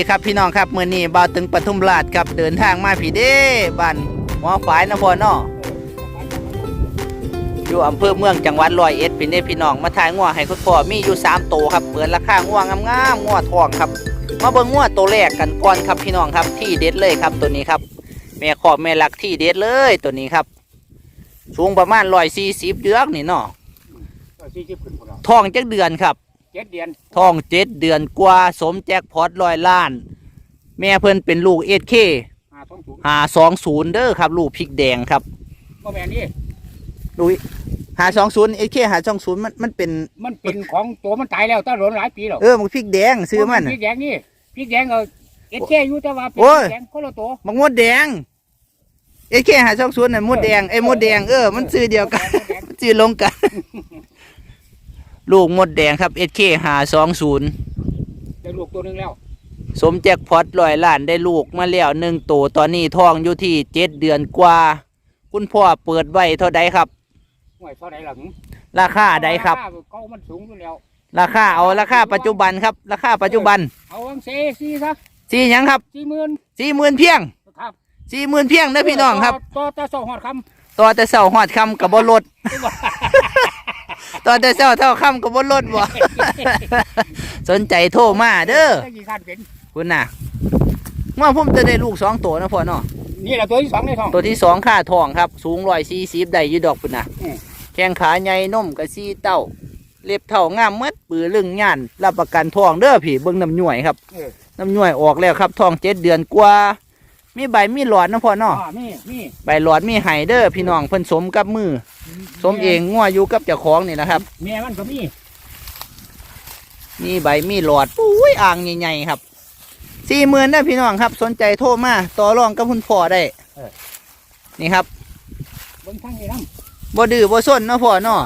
ดีครับพี่น้องครับมื้อนี้บ่าวตึงปทุมราชครับเดินทางมาพี่เด้บ้านหัวฝายนพ่อเนาะอยู่อำเภอเมืองจังหวัดร้อยเอ็ดพี่เด้พี่น้องมาถ่ายงัวให้คุณพ่อมีอยู่3ตัวครับเปิดราคางัวงามๆงัวทองครับ มาเบิ่งงัวตัวแรกกันก่อนครับพี่น้องครับที่เด็ดเลยครับตัวนี้ครับแม่ขอบแม่หลักที่เด็ดเลยตัวนี้ครับสูงประมาณ140เดือกนี่เนาะสี่สิบขึ้นพวกเราท้องจักเดือนครับ เจ็ดเดือนท้องเจ็ดเดือนกว่าสมแจ็คพอตร้อยล้าน แม่เพิ่นเป็นลูกเอเคหาท้องสูงหาสองศูนย์เด้อครับ ลูกพริกแดงครับก็แม่นี่ลูกหาสองศูนย์เอเคหาสองศูนย์มันมันเป็นมันเป็นของตัวมันตายแล้วตั้งหลนหลายปีแล้วเออมันพริกแดงซื้อมันพริกแดงนี่พริกแดงเอาเอ็ดแค่อยู่แต่ว่าเป็นโอ้ยพริกแดงคนละตัวมันมดแดงเอเคหาสองศูนย์น่ะมดแดงไอ้ยมดแดงเออมันซื้อเดียวกันมดแดงมันซื้อลงกัน ลูกมดแดงครับเอเคหาสองศูนย์ได้ลูกตัวหนึงแล้วสมแจ็คพอตร้อยล้านได้ลูกมาแล้วหนึ่งตัวตอนนี้ท้องอยู่ที่เจ็ดเดือนกว่า คุณพ่อเปิดไว้เท่าใดครับ ห่วยเท่าไหร่หลังราคาใดครับ เขามันสูงอยู่แล้ว ราคาเอาราคาปัจจุบันครับ ราคาปัจจุบันเอาวังเซซีซะสี่หยังครับสี่หมื่นสี่หมื่นเพียงครับสี่หมื่นเพียงนะพี่น้องครับ ต่อต่อสองหอดคต่อแต่เสาหอดคำกับบรถำ ต่อแต่เสาเท่าคำกับบรถบ่ สนใจโทรมาเด้อได้กี่คันเป็นคุณน่ะเมื่อผมจะได้ลูกสองตัวนะพ่อเนาะนี่แหละตัวที่สองในท้อง ตัวที่สองค่าทองครับ สูงร้อยสี่สิบได้อยี่ดอกพุ่นน่ะอืม แข้งขาใหญ่นมกระซีเต้า เล็บเท่างามเมดปือลึงย่านรับประกันทองเด้อพี่เบิ่งน้ำหน่วยครับเออน้ำหน่วยออกแล้วครับทองเจ็ดเดือนกว่า มีใบมีหลอดนะพ่อเนาะ อ่านี่นี่ใบหลอดมีไห้เด้อพี่น้องเพิ่นสมกับมือ สมเองงัวอยู่กับเจ้าของนี่นะครับเมียมันก็มีมีใบมีหลอดปุ้ยอ่างใหญ่ๆครับสี่หมื่นนะพี่น้องครับ สนใจโทรมาต่อรองกับคุณพ่อได้นี่ครับเบิ่งทางนี้น้บ่ดื้อบ่ส้นเนาะพ่อเนาะ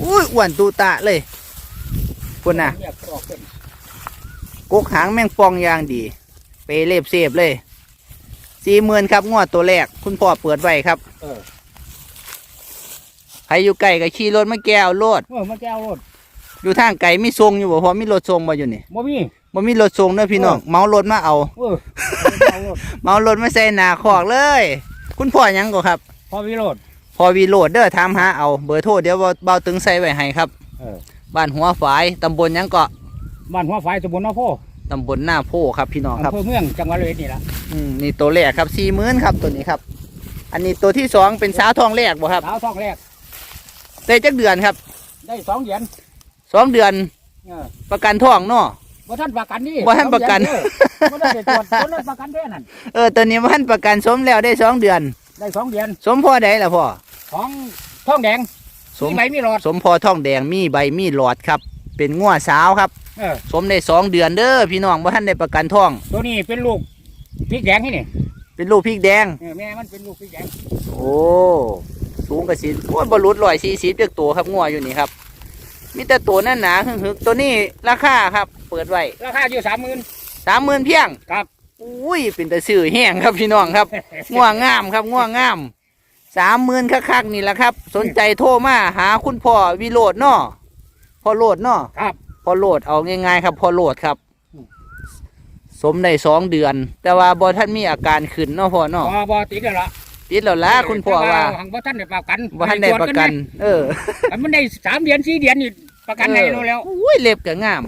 อุ้ยอ้วนตูตะเลยำคุณน่ะเรียกออกเป็นกกหางแมงปองอย่างดีเปเล็บเสบเลยสี่หมื่นครับงวดตัวแรก คุณพ่อเปิดไว้ครับเออใค รอยู่ไกลก็ขี่รถมาแก้วโลดเออมันจะเอารถอยู่ทางไกลมีทรงอยู่บ่พอมีรถทรงมาอยู่นี่บ่มีบ่มีรถทรงเด้อพี่น้องเออเมารถมาเอาเออมันจะเอารถเมารถมาใส่หน้าคอกเลย คุณพ่อหยังก็ครับพอวิโรดพอวีโรดเด้อถามหาเอาเบอร์โทรเดี๋ยวเบาเบาตึงใส่ไว้ให้ครับเออบ้านหัวฝายตำบลหยังเกาะบ้านหัวไฟตำบลนาโพตำบลหน้าโพครับพี่น้องครับอำเภอเมืองจังหวัดร้อยเอ็ดนี่ละอืมนี่ตัวแรกครับสี่หมื่นครับตัวนี้ครับ อันนี้ตัวที่สองเป็นสาวทองแรกบ่ครับสาวท้องแรก ได้จักเดือนครับ ได้สองเหรียญสองเดือนเออประกันท้องเนาะ บ่ท่านประกันนี่บ่ทันประกัน สองเหรียญเด้อบ่ได้ตรวจบ่ได้ประกันแค่นั้นเออตัวนี้มันประกันสมแล้วได้สองเดือน ได้สองเหรียญสมพ่อใดล่ะพ่อของท้องแดงสมมีใบมีหลอด สมพ่อทองแดงมีใบมีหลอดครับ เป็นงัวสาวครับ เออ สมได้สองเดือนเด้อพี่น้องบ่ท่านได้ประกันท้อง ตัวนี้เป็นลูกพริกแดงนี่นี่เป็นลูกพริกแดง เออแม่มันเป็นลูกพริกแดงโอ้ สูงกระสิโอ้ยบรรลุร้อยสี่สิบเจ็กตัวครับงัวอยู่นี่ครับ มีแต่ตัวนั่นหนาหึกๆตัวนี้ราคาครับ เปิดไว้ราคาอยู่สามหมื่นสามหมื่นเพียงครับอุ้ยเป็นแต่สื่อแห้งครับพี่น้องครับง่วงงามครับง่วงงามสามหมื่นคักๆนี่แหละครับ สนใจโทรมาหาคุณพ่อวิโรดเนาะพ่อโรดเนาะครับพ่อโรดเอาง่ายๆครับพ่อโรดครับอืมสมได้สองเดือน แต่ว่าบอท่านมีอาการขึ้นเนาะพ่อเนาะบ่บ่ติดแล้วล่ะ ติดแล้วละคุณพ่อว่าแต่หังบ่ท่านได้ประกันบ่ท่านได้ประกัน เอออันมันได้สามเดือนสี่เดือนนี่ประกันได้แล้วแล้วอุ้ยเล็บก็งาม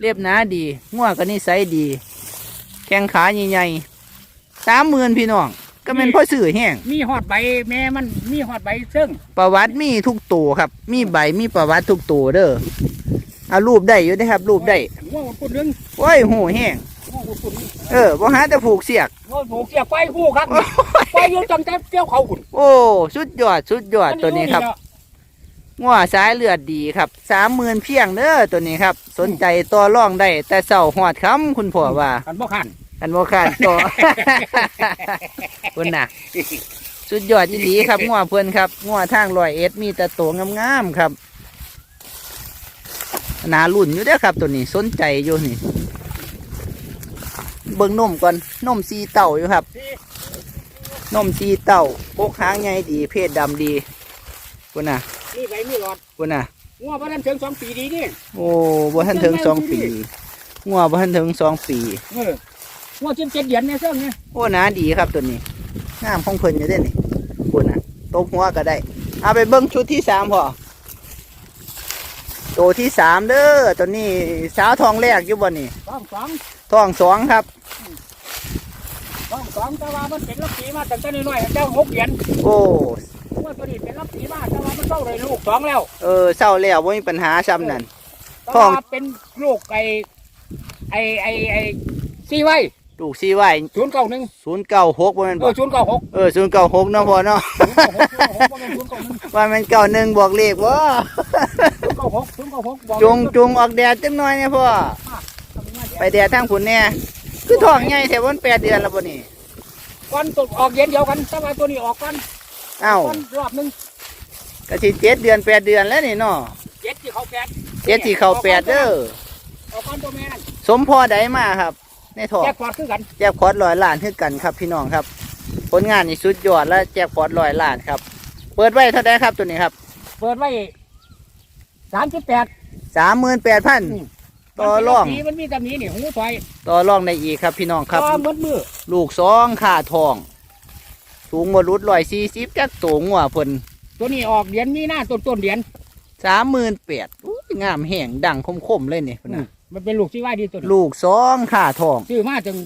เล็บหนาดีง่วก็นิสัยดี แข้งขาใหญ่ๆสามหมื่นพี่น้องก็เป็นพ่อสื่อแห้งมีหอดใบแม่มันมีหอดใบซึ่ง ประวัติมีทุกตัวครับ มีใบมีประวัติทุกตัวเด้อเอารูปได้อยู่ได้อครับ รูปได้ง่วงปุ่นนึงโอ้ยหูแห้งง่วงปุ่นนึง เออบ่หาแต่ผูกเสียกง่วงผูกเสียไฟคู่ครับไฟอยุ่จังแต่เกี่ยวเขาขุนโอ้สุดยอดสุดยอดตัวนี้ครับงัวสายเลือดดีครับสามหมื่นเพียงเด้อตัวนี้ครับ สนใจตัวร่องได้แต่เสาหอดคำคุณพ่อว่ากันบ่ขันอันโมขาดตัวคุณน่ะ สุดยอดดีครับงัวเพื่อนครับงัวทางลอยเอ็ดมีแต่ตัวงามๆครับหนารุ่นอยู่เด้อครับ ตัวนี้สนใจอยู่นี่ เบิ่งนมก่อนนมสีเต่าอยู่ครับนมสีเต่าพกหางใหญ่ดี เพศดำดีคุณน่ะมีใบมีหลอดคุณน่ะง่วงบ่ทันถึงสองปีดีนี่โอ้บ่ทันถึงสองปีงัวบ่ทันถึงสองปีเออว่าจิ้มเจ็ดเหรียญเนี่ยเสื้อเนี่ยโอ้หนาดีครับตัวนี้งามของเพิ่นอยู่เด้นี่คุณน่ะตบหัวก็ได้เอาไปเบิ่งชุดที่สามพอตัวที่สามเด้อตัวนี้สาวทองแรกอยู่บ่นี่สองสองทองสองครับ สองสองแต่ว่ามันเป็นรับปีมาตั้งแต่น้อยๆเจ้าหกเหรียญโอ้ว่าตัวนี้เป็นรับปีมาแต่ว่ามันเท่าเลยลูกสองแล้ว เออเศร้าแล้วบ่มีปัญหาซ้ำนั่นแต่ท้องว่าเป็นลูกไอ้ไอ้ไอ้ไอ้ซีไว้ลูกซีไว้ศูนย์เก้าหนึ่งศูนย์เก้าหกบ่แม่นเอบ่อศูนย์เก้าหกเออศูนย์เก้าหกเนาะพ่อเนาะศูนย์เก้าหกศูนย์เก้าหกว่าเป็นศูนย์เก้าหนึ่งว่าแมันเก้าหนึ่งบอกเลขว่าศูนย์เก้าหกศูนย์เก้าหกบอกจงจงออกแดดจังหน่อยเนี่ยพ่อไปแดดทางผุนแน่ คือท้องใหญ่แถววันแปดเดือนแล้วบ่นี่ก่อนตกออกเย็นเดียวกันแต่ว่าตัวนี้ออกก่อนเอ้าก่อนรอบหนึ่งก็สิเจ็ดเดือนแปดเดือนแล้วนี่เนาะเจ็ดที่เขาแปดเจ็ดที่เข้าแปดเด้อออกก่อนตัวแม่นั่นสมพ่อใดมาครับ ในท้องแยกกอดคือกันแจ็คพอตลอยล้านคือกันครับพี่น้องครับ ผลงานนี่สุดยอดและแจ็คพอตลอยล้านครับ เปิดไว้เท่าไดครับตัวนี้ครับเปิดไว้สามสิบแปดสามหมื่นแปดพัน ต่อรอง มันมีมันมีตำหนี้นี่หูถอยต่อรองได้อีกครับพี่น้องครับ ต่อมืดมือลูกสองขาทอง สูงบรุษร้อยสี่สิบจักสูงหัวเพิ่นตัวนี้ออกเหรียญมีหน้าต้นต้นเหรียญสามหมื่นแปดงามแห้งดังคมๆเลยนี่พุ่นน่ะมันเป็นลูกที่ว่าดีตัวนี้ลูกสองขาทอง ซื้อมาจัง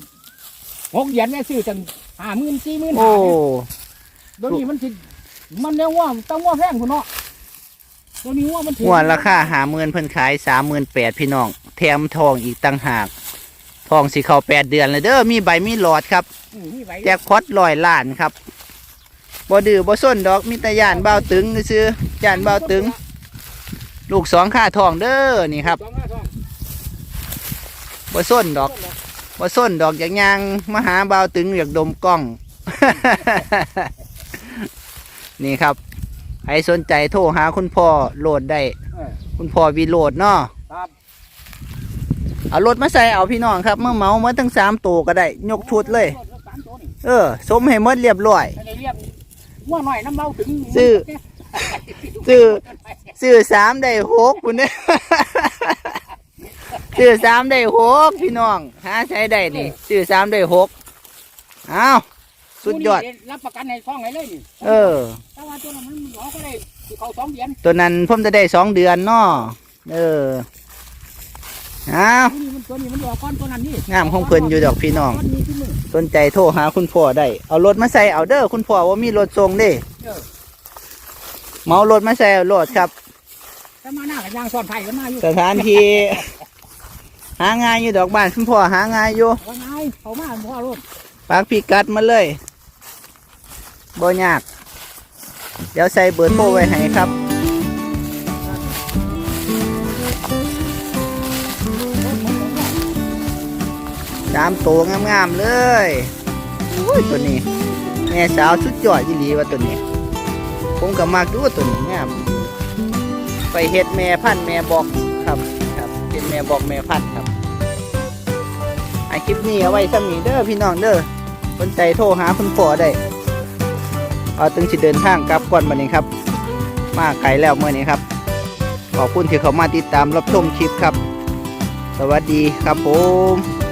หกเหรียญแม่ซื้อจังห้าหมื่นสี่หมื่นโอ้ตัวนี้มันสิมันเรียกว่าต้องว่าแพงคุณเนาะตัวนี้ว่ามันถึงหัวราคาหาหมื่นเพิ่นขายสามหมื่นแปดพี่น้อง แถมทองอีกตั้งหากทองสิเข้าแปดเดือนเลยเด้อมีใบมีหลอดครับอืมมีไว้แจ็คพอตลอยล้านครับบ่ดื้อบ่ส้นดอกมีแต่ย่านเบาตึงซื้อๆย่านเบาตึง ลูกสองค่าทองเด้อนี่ครับสองห้าสองบ่ส้นดอกบ่ส้นดอกอย่างยางมาหาเบาตึงอยากดมกล้อง นี่ครับใครสนใจโทรหาคุณพ่อโหลดได้เออคุณพ่อวีโหลดเนาะครับ เอารถมาใส่เอาพี่น้องครับเมื่อเมามาตั้งสามตัวก็ได้ ยกชุดเลยสามตัวนี่เออ สมให้หมดเรียบร้อยไม่ได้เรียกว่าหน่อยน้ำเมาถึงซื้อ ซื้อซื้อสามได้หกคุณเนี่ย ซื้อสามได้หกพี่น้องหาใช้ได้นี่ซื้อสามได้หกอ้าวสุดยอด รับประกันให้ท้องให้เลยนี่เออ แต่ว่าตัวนั้นมันหลอกก็ได้สิเขาสองเหรียญตัวนั้นผมจะได้สองเดือนเนาะเออ อ้าวตัวนี้มันตัวนี้มันหลอกก้อนตัวนั้นนี่งามของเพิ่นอยู่ดอกพี่น้อง ก้อนนี้ที่มือสนใจโทรหาคุณพ่อได้ เอารถมาใส่เอาเด้อคุณพ่อว่ามีรถส่งเด้เออเมารถมาใส่เอารถครับ แต่มาหน้ากับยางซ้อนไผ่กันมาอยู่สถานที่ หาง่ายอยู่ดอกบ้านคุณพ่อหาง่ายอยู่ว่าไงเขามาพ่อรถปากพิกัดมาเลยบ่ยาก เดี๋ยวใส่เบอร์โทรไว้ให้ครับามตัวงามๆเลยโอ้ยตัวนี้ แม่สาวสุดยอดยี่หลีว่าตัวนี้ ผมก็มากดูว่าตัวนี้งามไปเฮ็ดแม่พันธ์แม่บอกครับครับเป็นแม่บอกแม่พันธ์ครับไอคลิปนี้เอาไว้สมีเด้อพี่น้องเด้อสนใจโทรหาคุณพ่อได้เอาตึงสิเดินทางกลับก่อนบันนี้ครับ มาไกลแล้วเมื่อนี้ครับ ขอบคุณที่เขามาติดตามรับชมคลิปครับ สวัสดีครับผม